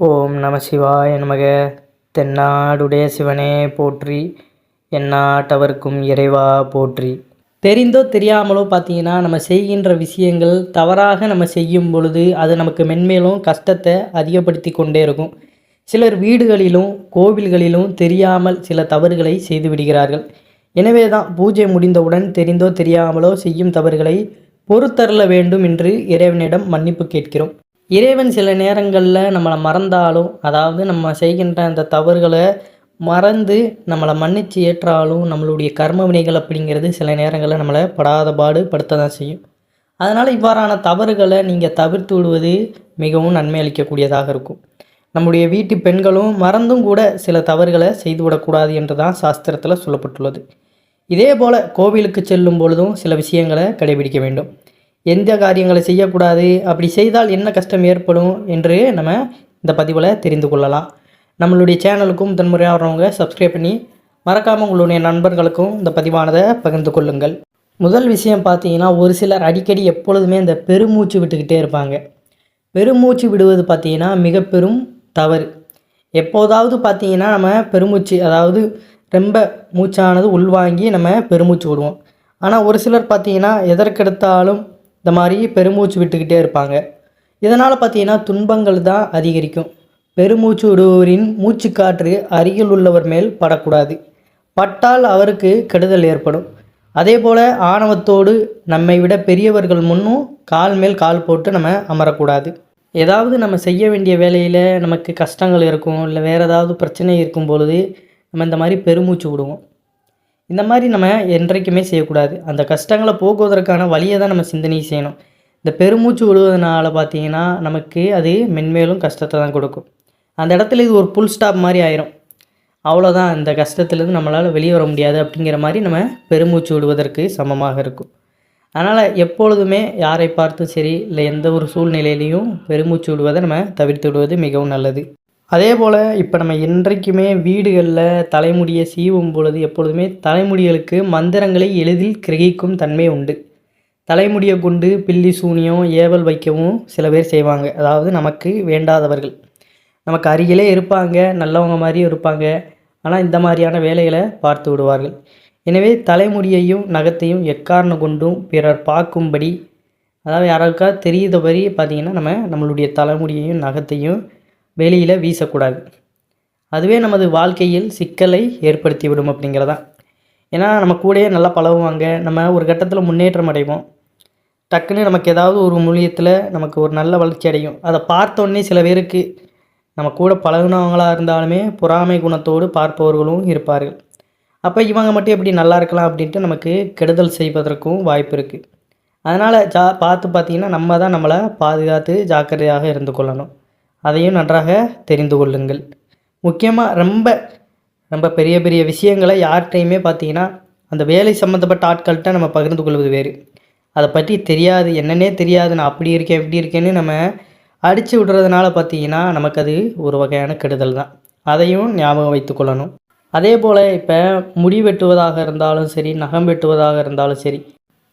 ஓம் நம சிவாய நமக. தென்னாடுடைய சிவனே போற்றி எந்நாட்டவர்க்கும் இறைவா போற்றி. தெரிந்தோ தெரியாமலோ பார்த்தீங்கன்னா நம்ம செய்கின்ற விஷயங்கள் தவறாக நம்ம செய்யும் பொழுது அது நமக்கு மென்மேலும் கஷ்டத்தை அதிகப்படுத்தி கொண்டே இருக்கும். சிலர் வீடுகளிலும் கோவில்களிலும் தெரியாமல் சில தவறுகளை செய்து விடுகிறார்கள். எனவே தான் பூஜை முடிந்தவுடன் தெரிந்தோ தெரியாமலோ செய்யும் தவறுகளை பொறுத்தரல வேண்டும் என்று இறைவனிடம் மன்னிப்பு கேட்கிறோம். இறைவன் சில நேரங்களில் நம்மளை மறந்தாலும் அதாவது நம்ம செய்கின்ற அந்த தவறுகளை மறந்து நம்மளை மன்னித்து ஏற்றாலும் நம்மளுடைய கர்ம வினைகள் அப்படிங்கிறது சில நேரங்களில் நம்மளை படாத பாடு படுத்த தான் செய்யும். அதனால் இவ்வாறான தவறுகளை நீங்கள் தவிர்த்து விடுவது மிகவும் நன்மை அளிக்கக்கூடியதாக இருக்கும். நம்முடைய வீட்டு பெண்களும் மறந்தும் கூட சில தவறுகளை செய்துவிடக்கூடாது என்று தான் சாஸ்திரத்தில் சொல்லப்பட்டுள்ளது. இதே போல் கோவிலுக்கு செல்லும் பொழுதும் சில விஷயங்களை கடைபிடிக்க வேண்டும். எந்த காரியங்களை செய்யக்கூடாது அப்படி செய்தால் என்ன கஷ்டம் ஏற்படும் என்று நம்ம இந்த பதிவில் தெரிந்து கொள்ளலாம். நம்மளுடைய சேனலுக்கும் முதன்முறையாக வரவங்க சப்ஸ்கிரைப் பண்ணி மறக்காமல் உங்களுடைய நண்பர்களுக்கும் இந்த பதிவானதை பகிர்ந்து கொள்ளுங்கள். முதல் விஷயம் பார்த்தீங்கன்னா ஒரு சிலர் அடிக்கடி எப்பொழுதுமே இந்த பெருமூச்சு விட்டுக்கிட்டே இருப்பாங்க. பெருமூச்சு விடுவது பார்த்தீங்கன்னா மிக பெரும் தவறு. எப்போதாவது பார்த்தீங்கன்னா நம்ம பெருமூச்சு அதாவது ரொம்ப மூச்சானது உள்வாங்கி நம்ம பெருமூச்சு விடுவோம். ஆனால் ஒரு சிலர் பார்த்தீங்கன்னா எதற்கெடுத்தாலும் இந்த மாதிரி பெருமூச்சு விட்டுக்கிட்டே இருப்பாங்க. இதனால் பார்த்தீங்கன்னா துன்பங்கள் தான் அதிகரிக்கும். பெருமூச்சு விடுவோரின் மூச்சுக்காற்று அருகில் உள்ளவர் மேல் படக்கூடாது. பட்டால் அவருக்கு கெடுதல் ஏற்படும். அதே போல் ஆணவத்தோடு நம்மை விட பெரியவர்கள் முன்னும் கால் மேல் கால் போட்டு நம்ம அமரக்கூடாது. ஏதாவது நம்ம செய்ய வேண்டிய வேலையில் நமக்கு கஷ்டங்கள் இருக்கும் இல்லை வேறு ஏதாவது பிரச்சனை இருக்கும் பொழுது நம்ம இந்த மாதிரி பெருமூச்சு விடுவோம். இந்த மாதிரி நம்ம என்றைக்குமே செய்யக்கூடாது. அந்த கஷ்டங்களை போக்குவதற்கான வழியை தான் நம்ம சிந்தனை செய்யணும். இந்த பெருமூச்சு விடுவதனால பார்த்தீங்கன்னா நமக்கு அது மென்மேலும் கஷ்டத்தை தான் கொடுக்கும். அந்த இடத்துல இது ஒரு புல் ஸ்டாப் மாதிரி ஆயிரும். அவ்வளோதான் இந்த கஷ்டத்துலேருந்து நம்மளால் வெளியே வர முடியாது அப்படிங்கிற மாதிரி நம்ம பெருமூச்சு விடுவதற்கு சமமாக இருக்கும். அதனால் எப்பொழுதுமே யாரை பார்த்தும் சரி இல்லை எந்த ஒரு சூழ்நிலையிலையும் பெருமூச்சு விடுவதை நம்ம தவிர்த்து விடுவது மிகவும் நல்லது. அதே போல் இப்போ நம்ம என்றைக்குமே வீடுகளில் தலைமுடியை சீவும் பொழுது எப்பொழுதுமே தலைமுடிகளுக்கு மந்திரங்களை எளிதில் கிரகிக்கும் தன்மை உண்டு. தலைமுடியை கொண்டு பில்லி சூனியம் ஏவல் வைக்கவும் சில பேர் செய்வாங்க. அதாவது நமக்கு வேண்டாதவர்கள். நமக்கு அருகிலே இருப்பாங்க நல்லவங்க மாதிரியும் இருப்பாங்க. ஆனால் இந்த மாதிரியான வேலைகளை பார்த்து விடுவார்கள். எனவே தலைமுடியையும் நகத்தையும் எக்காரணம் கொண்டும் பிறர் பார்க்கும்படி அதாவது யாராருக்காவது தெரியுதபடி பார்த்திங்கன்னா நம்ம நம்மளுடைய தலைமுடியையும் நகத்தையும் வெளியில் வீசக்கூடாது. அதுவே நமது வாழ்க்கையில் சிக்கலை ஏற்படுத்திவிடும் அப்படிங்கிறதான். ஏன்னா நம்ம கூடயே நல்லா பழகுவாங்க நம்ம ஒரு கட்டத்தில் முன்னேற்றம் அடைவோம். டக்குன்னு நமக்கு ஏதாவது ஒரு மூலியத்தில் நமக்கு ஒரு நல்ல வளர்ச்சி அடையும். அதை பார்த்தோன்னே சில பேருக்கு நம்ம கூட பழகுனவங்களாக இருந்தாலுமே பொறாமை குணத்தோடு பார்ப்பவர்களும் இருப்பார்கள். அப்போ இவங்க மட்டும் எப்படி நல்லா இருக்கலாம் அப்படின்ட்டு நமக்கு கெடுதல் செய்வதற்கும் வாய்ப்பு இருக்குது அதனால் ஜா பார்த்து பார்த்திங்கன்னா நம்ம தான் நம்மளை பாதுகாத்து ஜாக்கிரதையாக இருந்து கொள்ளணும். அதையும் நன்றாக தெரிந்து கொள்ளுங்கள். முக்கியமாக ரொம்ப ரொம்ப பெரிய பெரிய விஷயங்களை யார்கிட்டையுமே பார்த்தீங்கன்னா அந்த வேலை சம்மந்தப்பட்ட ஆட்கள்கிட்ட நம்ம பகிர்ந்து கொள்வது வேறு. அதை பற்றி தெரியாது என்னன்னே தெரியாது நான் அப்படி இருக்கேன் இப்படி இருக்கேன்னு நம்ம அடித்து விடுறதுனால பார்த்தீங்கன்னா நமக்கு அது ஒரு வகையான கெடுதல் தான். அதையும் ஞாபகம் வைத்து கொள்ளணும். அதே போல் இப்போ முடி வெட்டுவதாக இருந்தாலும் சரி நகம் வெட்டுவதாக இருந்தாலும் சரி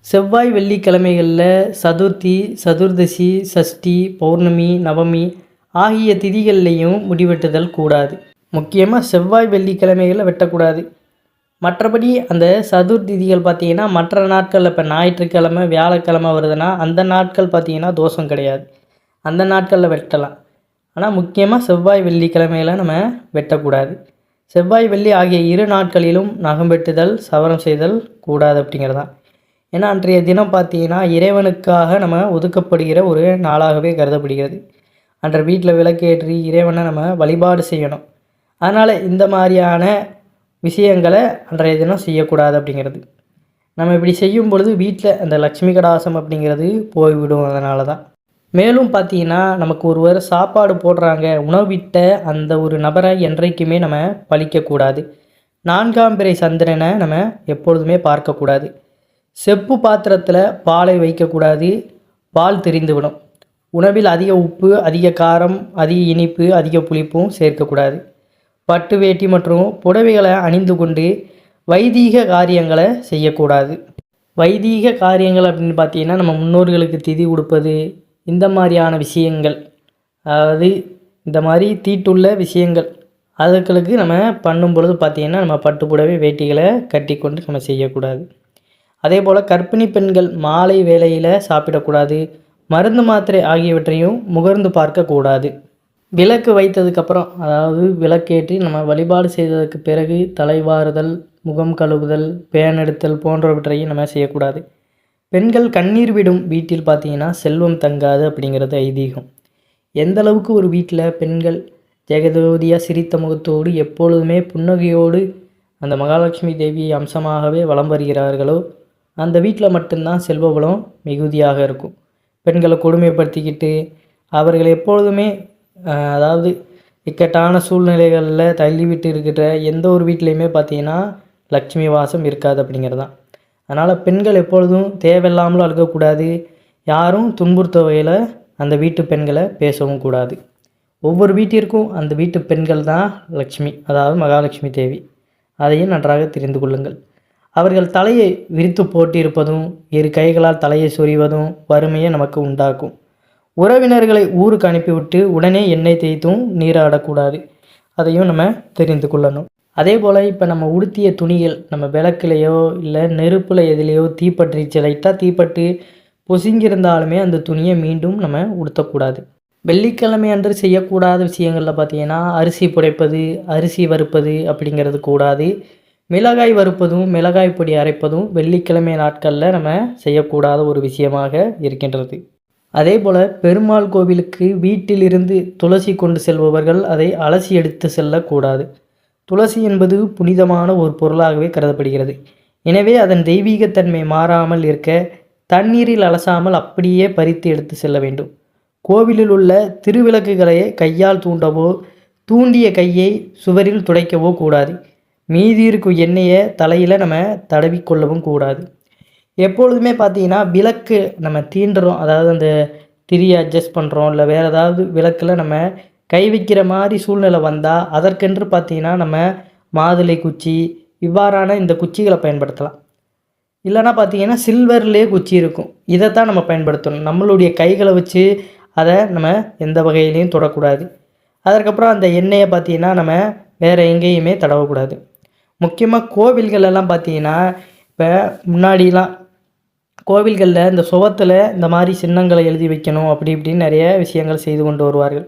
செவ்வாய் வெள்ளிக்கிழமைகளில் சதுர்த்தி சதுர்தசி சஷ்டி பௌர்ணமி நவமி ஆகிய திதிகள்லேயும் முடிவெட்டுதல் கூடாது. முக்கியமாக செவ்வாய் வெள்ளிக்கிழமைகளில் வெட்டக்கூடாது. மற்றபடி அந்த சதுர்த்திதிகள் பார்த்தீங்கன்னா மற்ற நாட்களில் இப்போ ஞாயிற்றுக்கிழமை வியாழக்கிழமை வருதுன்னா அந்த நாட்கள் பார்த்தீங்கன்னா தோஷம் கிடையாது. அந்த நாட்களில் வெட்டலாம். ஆனால் முக்கியமாக செவ்வாய் வெள்ளிக்கிழமையில் நம்ம வெட்டக்கூடாது. செவ்வாய் வெள்ளி ஆகிய இரு நாட்களிலும் நகம் வெட்டுதல் சவரம் செய்தல் கூடாது அப்படிங்கிறதான் ஏன்னா அன்றைய தினம் பார்த்தீங்கன்னா இறைவனுக்காக நம்ம ஒதுக்கப்படுகிற ஒரு நாளாகவே கருதப்படுகிறது. அன்ற வீட்டில் விளக்கேற்றி இறைவனை நம்ம வழிபாடு செய்யணும். அதனால் இந்த மாதிரியான விஷயங்களை அன்றைய தினம் செய்யக்கூடாது அப்படிங்கிறது. நம்ம இப்படி செய்யும் பொழுது வீட்டில் அந்த லக்ஷ்மி கடாசம் அப்படிங்கிறது போய்விடும் அதனால தான். மேலும் பார்த்தீங்கன்னா நமக்கு ஒருவர் சாப்பாடு போடுறாங்க உணவிட்ட அந்த ஒரு நபரை என்றைக்குமே நம்ம பழிக்கக்கூடாது. நான்காம் பிறை சந்திரனை நம்ம எப்பொழுதுமே பார்க்கக்கூடாது. செப்பு பாத்திரத்தில் பாலை வைக்கக்கூடாது பால் தெரிந்துவிடும். உணவில் அதிக உப்பு அதிக காரம் அதிக இனிப்பு அதிக புளிப்பும் சேர்க்கக்கூடாது. பட்டு வேட்டி மற்றும் புடவைகளை அணிந்து கொண்டு வைதீக காரியங்களை செய்யக்கூடாது. வைதீக காரியங்கள் அப்படின்னு பார்த்தீங்கன்னா நம்ம முன்னோர்களுக்கு திதி கொடுப்பது இந்த மாதிரியான விஷயங்கள். அதாவது இந்த மாதிரி தீட்டுள்ள விஷயங்கள். அதுகளுக்கு நம்ம பண்ணும் பொழுது பார்த்திங்கன்னா நம்ம பட்டு புடவை வேட்டிகளை கட்டி கொண்டு நம்ம செய்யக்கூடாது. அதே போல் கர்ப்பிணி பெண்கள் மாலை வேளையில் சாப்பிடக்கூடாது. மருந்து மாத்திரை ஆகியவற்றையும் முகர்ந்து பார்க்கக்கூடாது. விளக்கு வைத்ததுக்கப்புறம் அதாவது விளக்கேற்றி நம்ம வழிபாடு செய்ததுக்கு பிறகு தலைவாறுதல் முகம் கழுவுதல் பேனெடுத்தல் போன்றவற்றையும் நம்ம செய்யக்கூடாது. பெண்கள் கண்ணீர் விடும் வீட்டில் பார்த்தீங்கன்னா செல்வம் தங்காது அப்படிங்கிறது ஐதீகம். எந்த அளவுக்கு ஒரு வீட்டில் பெண்கள் ஜெகதோதியாக சிரித்த முகத்தோடு எப்பொழுதுமே புன்னகையோடு அந்த மகாலட்சுமி தேவி அம்சமாகவே வலம் வருகிறார்களோ அந்த வீட்டில் மட்டும்தான் செல்வ வளம் மிகுதியாக இருக்கும். பெண்களை கொடுமைப்படுத்திக்கிட்டு அவர்கள் எப்பொழுதுமே அதாவது இக்கட்டான சூழ்நிலைகளில் தள்ளிவிட்டு இருக்கிற எந்த ஒரு வீட்லேயுமே பார்த்தீங்கன்னா லக்ஷ்மி வாசம் இருக்காது அப்படிங்கிறது தான். அதனால் பெண்கள் எப்பொழுதும் தேவையில்லாமலும் அழுகக்கூடாது. யாரும் துன்புறுத்த வகையில் அந்த வீட்டு பெண்களை பேசவும் கூடாது. ஒவ்வொரு வீட்டிற்கும் அந்த வீட்டு பெண்கள் தான் லக்ஷ்மி அதாவது மகாலட்சுமி தேவி. அதையும் நன்றாக தெரிந்து கொள்ளுங்கள். அவர்கள் தலையை விரித்து போட்டிருப்பதும் இரு கைகளால் தலையை சொறிவதும் வறுமையை நமக்கு உண்டாக்கும். உறவினர்களை ஊருக்கு அனுப்பிவிட்டு உடனே எண்ணெய் தேய்த்தும் நீராடக்கூடாது. அதையும் நம்ம தெரிந்து கொள்ளணும். அதே போல் இப்போ நம்ம உடுத்திய துணிகள் நம்ம விளக்குலையோ இல்லை நெருப்பில் எதுலேயோ தீப்பற்றிச்சு லைட்டாக தீப்பட்டு பொசுங்கியிருந்தாலுமே அந்த துணியை மீண்டும் நம்ம உடுத்தக்கூடாது. வெள்ளிக்கிழமை அன்று செய்யக்கூடாத விஷயங்களில் பார்த்தீங்கன்னா அரிசி புடைப்பது அரிசி வறுப்பது அப்படிங்கிறது கூடாது. மிளகாய் வறுப்பதும் மிளகாய் பொடி அரைப்பதும் வெள்ளிக்கிழமை நாட்களில் நம்ம செய்யக்கூடாத ஒரு விஷயமாக இருக்கின்றது. அதே போல் பெருமாள் கோவிலுக்கு வீட்டிலிருந்து துளசி கொண்டு செல்பவர்கள் அதை அலசி எடுத்து செல்லக்கூடாது. துளசி என்பது புனிதமான ஒரு பொருளாகவே கருதப்படுகிறது. எனவே அதன் தெய்வீகத்தன்மை மாறாமல் இருக்க தண்ணீரில் அலசாமல் அப்படியே பறித்து எடுத்து செல்ல வேண்டும். கோவிலில் உள்ள திருவிளக்குகளை கையால் தூண்டவோ தூண்டிய கையை சுவரில் துடைக்கவோ கூடாது. மீதி இருக்கும் எண்ணெயை தலையில் நம்ம தடவிக்கொள்ளவும் கூடாது. எப்பொழுதுமே பார்த்தீங்கன்னா விளக்கு நம்ம தீண்டுறோம். அதாவது அந்த திரியை அட்ஜஸ்ட் பண்ணுறோம் இல்லை வேறு ஏதாவது விளக்கில் நம்ம கை வைக்கிற மாதிரி சூழ்நிலை வந்தால் அதற்கென்று பார்த்தீங்கன்னா நம்ம மாதுளை குச்சி இவ்வாறான இந்த குச்சிகளை பயன்படுத்தலாம். இல்லைன்னா பார்த்தீங்கன்னா சில்வர்லேயே குச்சி இருக்கும். இதைத்தான் நம்ம பயன்படுத்தணும். நம்மளுடைய கைகளை வச்சு அதை நம்ம எந்த வகையிலையும் தொடக்கூடாது. அதற்கப்புறம் அந்த எண்ணெயை பார்த்தீங்கன்னா நம்ம வேறு எங்கேயுமே தடவக்கூடாது. முக்கியமாக கோவில்கள் எல்லாம் பார்த்தீங்கன்னா இப்போ முன்னாடிலாம் கோவில்களில் இந்த சுவத்தில் இந்த மாதிரி சின்னங்களை எழுதி வைக்கணும் அப்படி இப்படின்னு நிறைய விஷயங்கள் செய்து கொண்டு வருவார்கள்.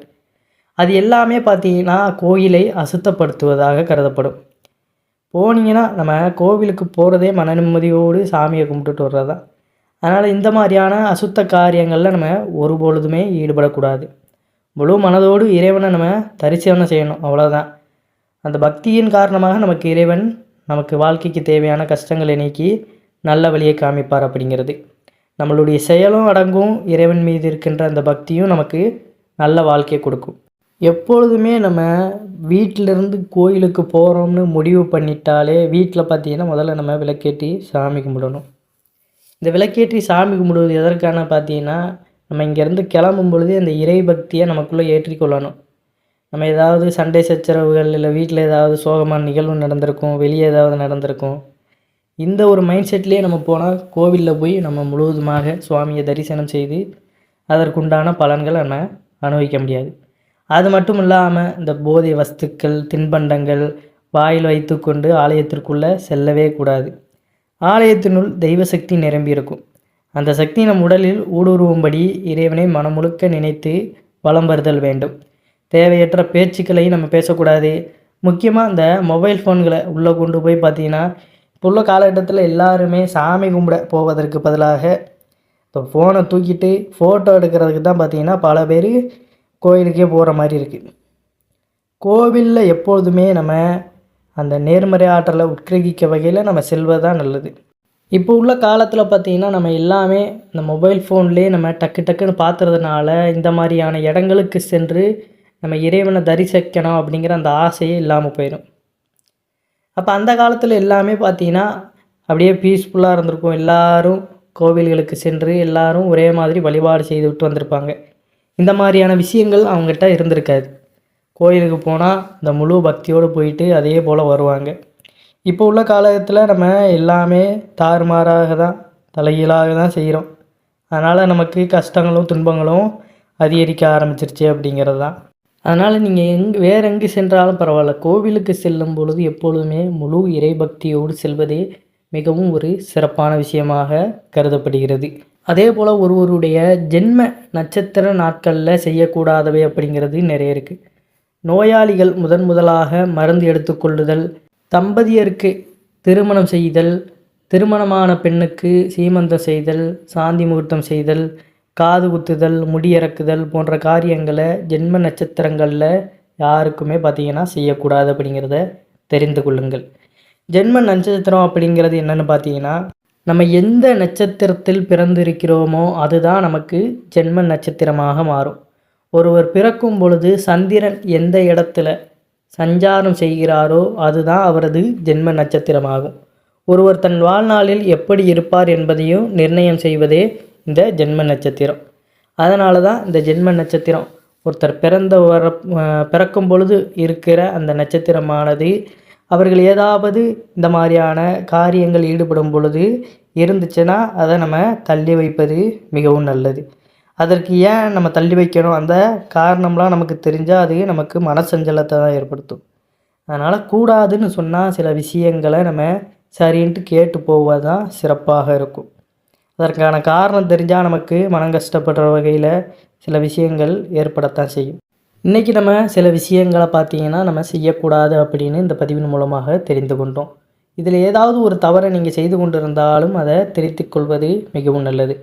அது எல்லாமே பார்த்தீங்கன்னா கோயிலை அசுத்தப்படுத்துவதாக கருதப்படும். போனீங்கன்னா நம்ம கோவிலுக்கு போகிறதே மன நிம்மதியோடு சாமியை கும்பிட்டுட்டு வர்றது தான் அதனால் இந்த மாதிரியான அசுத்த காரியங்களில் நம்ம ஒருபொழுதுமே ஈடுபடக்கூடாது. முழு மனதோடு இறைவனை நம்ம தரிசனம் செய்யணும் அவ்வளோதான் அந்த பக்தியின் காரணமாக நமக்கு இறைவன் நமக்கு வாழ்க்கைக்கு தேவையான கஷ்டங்களை நீக்கி நல்ல வழியை காமிப்பார் அப்படிங்கிறது. நம்மளுடைய செயலும் அடங்கும். இறைவன் மீது இருக்கின்ற அந்த பக்தியும் நமக்கு நல்ல வாழ்க்கையை கொடுக்கும். எப்பொழுதுமே நம்ம வீட்டிலேருந்து கோயிலுக்கு போகிறோம்னு முடிவு பண்ணிட்டாலே வீட்டில் பார்த்தீங்கன்னா முதல்ல நம்ம விளக்கேற்றி சாமி கும்பிடணும். இந்த விளக்கேற்றி சாமி கும்பிடுவது எதற்கான பார்த்தீங்கன்னா நம்ம இங்கேருந்து கிளம்பும் பொழுது அந்த இறை பக்தியை நமக்குள்ளே ஏற்றிக்கொள்ளணும் நம்ம ஏதாவது சண்டை சச்சரவுகள் இல்லை வீட்டில் ஏதாவது சோகமான நிகழ்வு நடந்திருக்கும் வெளியே ஏதாவது நடந்திருக்கும் இந்த ஒரு மைண்ட் செட்லேயே நம்ம போனால் கோவிலில் போய் நம்ம முழுவதுமாக சுவாமியை தரிசனம் செய்து அதற்குண்டான பலன்களை நம்ம அனுபவிக்க முடியாது. அது மட்டும் இல்லாமல் இந்த போதை வஸ்துக்கள் தின்பண்டங்கள் வாயில் வைத்துக்கொண்டு ஆலயத்திற்குள்ளே செல்லவே கூடாது. ஆலயத்தினுள் தெய்வ சக்தி நிரம்பியிருக்கும் அந்த சக்தி நம் உடலில் ஊடுருவும்படி இறைவனை மனமுழுக்க நினைத்து வலம் வருதல் வேண்டும். தேவையற்ற பேச்சுக்களையும் நம்ம பேசக்கூடாது. முக்கியமாக இந்த மொபைல் ஃபோன்களை உள்ளே கொண்டு போய் பார்த்தீங்கன்னா இப்போ உள்ள காலகட்டத்தில் எல்லாருமே சாமி கும்பிட போவதற்கு பதிலாக இப்போ ஃபோனை தூக்கிட்டு ஃபோட்டோ எடுக்கிறதுக்கு தான் பார்த்தீங்கன்னா பல பேர் கோயிலுக்கே போகிற மாதிரி இருக்குது கோவிலில் எப்பொழுதுமே நம்ம அந்த நேர்மறை ஆற்றலை உட்கிரகிக்க வகையில் நம்ம செல்வது நல்லது. இப்போ உள்ள காலத்தில் பார்த்தீங்கன்னா நம்ம எல்லாமே இந்த மொபைல் ஃபோன்லேயே நம்ம டக்கு டக்குன்னு பார்த்துறதுனால இந்த மாதிரியான இடங்களுக்கு சென்று நம்ம இறைவனை தரிசிக்கணும் அப்படிங்கிற அந்த ஆசையே இல்லாமல் போயிடும் அப்போ அந்த காலத்தில் எல்லாமே பார்த்தீங்கன்னா அப்படியே பீஸ்ஃபுல்லாக இருந்திருக்கும். எல்லாரும் கோவில்களுக்கு சென்று எல்லாரும் ஒரே மாதிரி வழிபாடு செய்து விட்டு வந்திருப்பாங்க. இந்த மாதிரியான விஷயங்கள் அவங்ககிட்ட இருந்திருக்காது. கோயிலுக்கு போனால் இந்த முழு பக்தியோடு போயிட்டு அதே போல் வருவாங்க. இப்போ உள்ள காலத்தில் நம்ம எல்லாமே தாறுமாறாக தான் தலைகீழாக தான் செய்கிறோம் அதனால் நமக்கு கஷ்டங்களும் துன்பங்களும் அதிகரிக்க ஆரம்பிச்சிருச்சு அப்படிங்கிறது தான் அதனால் நீங்கள் எங் வேறு எங்கே சென்றாலும் பரவாயில்ல. கோவிலுக்கு செல்லும் பொழுது எப்பொழுதுமே முழு இறைபக்தியோடு செல்வதே மிகவும் ஒரு சிறப்பான விஷயமாக கருதப்படுகிறது. அதே போல் ஒருவருடைய ஜென்ம நட்சத்திர நாட்களில் செய்யக்கூடாதவை அப்படிங்கிறது நிறைய இருக்குது நோயாளிகள் முதன் முதலாக மருந்து எடுத்துக்கொள்ளுதல் தம்பதியருக்கு திருமணம் செய்தல் திருமணமான பெண்ணுக்கு சீமந்தம் செய்தல் சாந்தி முகூர்த்தம் செய்தல் காது குத்துதல் முடியிறக்குதல் போன்ற காரியங்களை ஜென்ம நட்சத்திரங்களில் யாருக்குமே பார்த்தீங்கன்னா செய்யக்கூடாது அப்படிங்கிறத தெரிந்து கொள்ளுங்கள். ஜென்ம நட்சத்திரம் அப்படிங்கிறது என்னென்னு பார்த்தீங்கன்னா நம்ம எந்த நட்சத்திரத்தில் பிறந்திருக்கிறோமோ அதுதான் நமக்கு ஜென்ம நட்சத்திரமாக மாறும். ஒருவர் பிறக்கும் பொழுது சந்திரன் எந்த இடத்துல சஞ்சாரம் செய்கிறாரோ அதுதான் அவரது ஜென்ம நட்சத்திரமாகும். ஒருவர் தன் வாழ்நாளில் எப்படி இருப்பார் என்பதையும் நிர்ணயம் செய்வதே இந்த ஜென்ம நட்சத்திரம். அதனால தான் இந்த ஜென்ம நட்சத்திரம். ஒருத்தர் பிறந்த வர பிறக்கும் பொழுது இருக்கிற அந்த நட்சத்திரமானது அவர்கள் ஏதாவது இந்த மாதிரியான காரியங்கள் ஈடுபடும் பொழுது இருந்துச்சுன்னா அதை நம்ம தள்ளி வைப்பது மிகவும் நல்லது. அதற்கு ஏன் நம்ம தள்ளி வைக்கணும்? அந்த காரணம்லாம் நமக்கு தெரிஞ்சால் அது நமக்கு மனசஞ்சலத்தை தான் ஏற்படுத்தும். அதனால் கூடாதுன்னு சொன்னால் சில விஷயங்களை நம்ம சரின்ட்டு கேட்டு போவது தான் சிறப்பாக இருக்கும். அதற்கான காரணம் தெரிஞ்சால் நமக்கு மனம் கஷ்டப்படுற வகையில் சில விஷயங்கள் ஏற்படத்தான் செய்யும். இன்றைக்கி நம்ம சில விஷயங்களை பார்த்தீங்கன்னா நம்ம செய்யக்கூடாது அப்படின்னு இந்த பதிவின் மூலமாக தெரிந்து கொண்டோம். இதில் ஏதாவது ஒரு தவறை நீங்கள் செய்து கொண்டிருந்தாலும் அதை திருத்திக் கொள்வது மிகவும் நல்லது.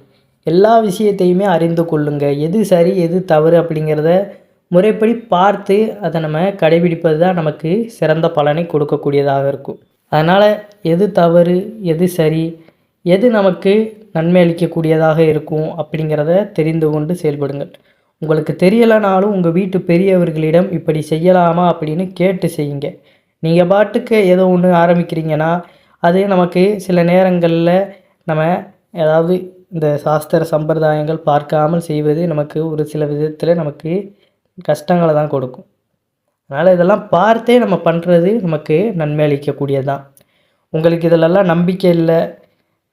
எல்லா விஷயத்தையுமே அறிந்து கொள்ளுங்க. எது சரி எது தவறு அப்படிங்கிறத முறைப்படி பார்த்து அதை நம்ம கடைபிடிப்பது தான் நமக்கு சிறந்த பலனை கொடுக்கக்கூடியதாக இருக்கும். அதனால் எது தவறு எது சரி எது நமக்கு நன்மை அளிக்கக்கூடியதாக இருக்கும் அப்படிங்கிறத தெரிந்து கொண்டு செயல்படுங்கள். உங்களுக்கு தெரியலைனாலும் உங்கள் வீட்டு பெரியவர்களிடம் இப்படி செய்யலாமா அப்படின்னு கேட்டு செய்யுங்க. நீங்கள் பாட்டுக்கு ஏதோ ஒன்று ஆரம்பிக்கிறீங்கன்னா அது நமக்கு சில நேரங்களில் நம்ம ஏதாவது இந்த சாஸ்திர சம்பிரதாயங்கள் பார்க்காமல் செய்வது நமக்கு ஒரு சில விதத்தில் நமக்கு கஷ்டங்களை தான் கொடுக்கும். அதனால் இதெல்லாம் பார்த்தே நம்ம பண்ணுறது நமக்கு நன்மை அளிக்கக்கூடியது தான் உங்களுக்கு இதிலெல்லாம் நம்பிக்கை இல்லை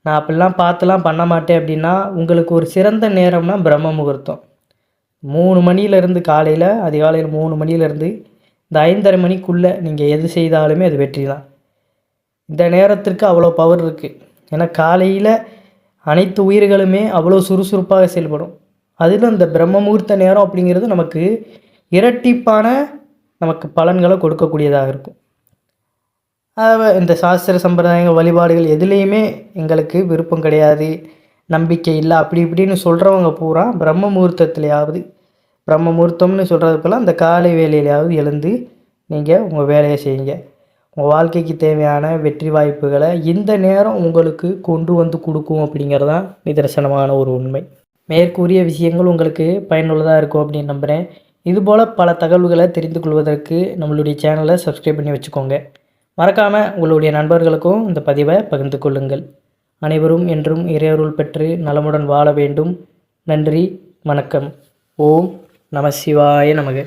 நான் அப்படிலாம் பார்த்துலாம் பண்ண மாட்டேன் அப்படின்னா உங்களுக்கு ஒரு சிறந்த நேரம்னா பிரம்ம முகூர்த்தம். மூணு மணிலேருந்து காலையில் அதிகாலையில் மூணு மணிலேருந்து இந்த ஐந்தரை மணிக்குள்ளே நீங்கள் எது செய்தாலுமே அது வெற்றி தான். இந்த நேரத்திற்கு அவ்வளோ பவர் இருக்குது ஏன்னா காலையில் அனைத்து உயிர்களுமே அவ்வளோ சுறுசுறுப்பாக செயல்படும். அதில் இந்த பிரம்ம முகூர்த்த நேரம் அப்படிங்கிறது நமக்கு இரட்டிப்பான நமக்கு பலன்களை கொடுக்கக்கூடியதாக இருக்கும். இந்த சாஸ்திர சம்பிரதாயங்கள் வழிபாடுகள் எதுலேயுமே எங்களுக்கு விருப்பம் கிடையாது. நம்பிக்கை இல்லை. அப்படி இப்படின்னு சொல்கிறவங்க பூரா பிரம்ம முகூர்த்தத்துலையாவது பிரம்ம முகூர்த்தம்னு சொல்கிறதுக்கெல்லாம் அந்த காலை வேலையிலையாவது எழுந்து நீங்கள் உங்கள் வேலையை செய்யுங்க. உங்கள் வாழ்க்கைக்கு தேவையான வெற்றி வாய்ப்புகளை இந்த நேரம் உங்களுக்கு கொண்டு வந்து கொடுக்கும் அப்படிங்கிறது தான் நிதர்சனமான ஒரு உண்மை. மேற்கூறிய விஷயங்கள் உங்களுக்கு பயனுள்ளதாக இருக்கும் அப்படின்னு நம்புகிறேன் இதுபோல் பல தகவல்களை தெரிந்து கொள்வதற்கு நம்மளுடைய சேனலை சப்ஸ்கிரைப் பண்ணி வச்சுக்கோங்க. மறக்காமல் உங்களுடைய நண்பர்களுக்கும் இந்த பதிவை பகிர்ந்து கொள்ளுங்கள். அனைவரும் என்றும் இறையருள் பெற்று நலமுடன் வாழ வேண்டும். நன்றி வணக்கம். ஓம் நம சிவாய நமக.